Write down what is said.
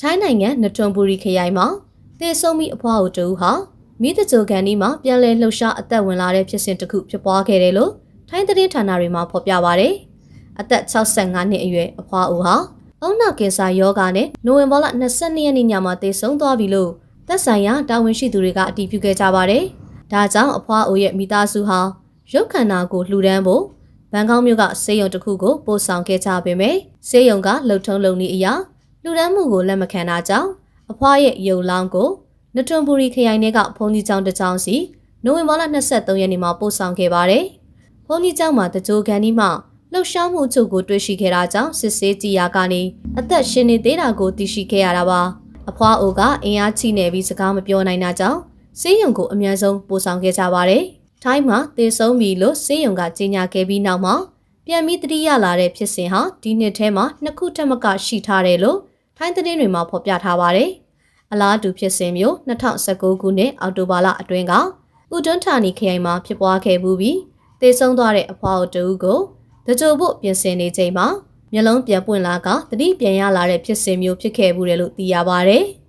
ထိုင်းနိုင်ငံနထွန်ဘူရီခရိုင်မှာသေဆုံးမိအဖွားအိုတူဟာမိတကြိုကန်ဒီမှာပြန်လည်လှုပ်ရှားအသက်ဝင်လာတဲ့ဖြစ်စဉ်တစ်ခုဖြစ်ပွားခဲ့တယ်လို့ထိုင်းသတင်းဌာနတွေမှာဖော်ပြပါဗျ။အသက်65နှစ်အရွယ်အဖွားအိုဟာအုံနောက်ကင်ဆာယောဂါနဲ့နိုဝင်ဘာလ22ရက်နေ့ညမှာသေဆုံးသွားပြီလို့သက်ဆိုင်ရာတာဝန်ရှိသူတွေကအတည်ပြုခဲ့ကြပါတယ်။ဒါကြောင့်အဖွားအိုရဲ့မိသားစုဟာရုပ်ခန္ဓာကိုလှူဒန်းဖို့ဘန်ကောက်မြို့ကစေယုံတစ်ခုကိုပို့ဆောင်ခဲ့ကြပေမယ့်စေယုံကလှုပ်ထုံးလုံနည်းအရာ လှူဒန်းမှုကိုလက်မခံတာကြောင့်အဖွားရဲ့ယုံလောင်းကိုနထွန်ဘူရီခရိုင်ထဲကဘုံကြီးကျောင်းတစ်ကျောင်းစီနိုဝင်ဘာလ23ရက်နေ့မှာပို့ဆောင်ခဲ့ပါတယ်။ဘုံကြီးကျောင်းမှာတကြိုကန်ဒီမှလှုပ်ရှားမှုချုပ်ကိုတွေ့ရှိခဲ့တာကြောင့်စစ်ဆေးကြည်ရာကနေအသက်ရှင်နေသေးတာကိုသိရှိခဲ့ရတာပါ။အဖွားအိုကအင်အားချိနေပြီးစကားမပြောနိုင်တာကြောင့်စေးရုံကိုအများဆုံးပို့ဆောင်ခဲ့ကြပါတယ်။ထိုင်းမှာသေဆုံးပြီလို့စေးရုံကကြေညာခဲ့ပြီးနောက်မှာပြန်ပြီးတတိယလာတဲ့ဖြစ်စဉ်ဟာဒီနှစ်ထဲမှာနှစ်ခုထက်မကရှိထားတယ်လို့ ထိုင်းသတင်းတွေမှာဖော်ပြထားပါတယ်။အလားတူဖြစ်စဉ်မျိုး2019ခုနှစ်အောက်တိုဘာလအတွင်းကဥတွန်းဌာနီခရိုင်မှာဖြစ်ပွားခဲ့မှုပြီးသေဆုံးသွားတဲ့အဖွားအတူကိုတကြိုဖို့ပြင်ဆင်နေချိန်မှာမျက်လုံးပြန်ပွင့်လာကတတိပြန်ရလာတဲ့ဖြစ်စဉ်မျိုးဖြစ်ခဲ့မှုတယ်လို့သိရပါဗျ။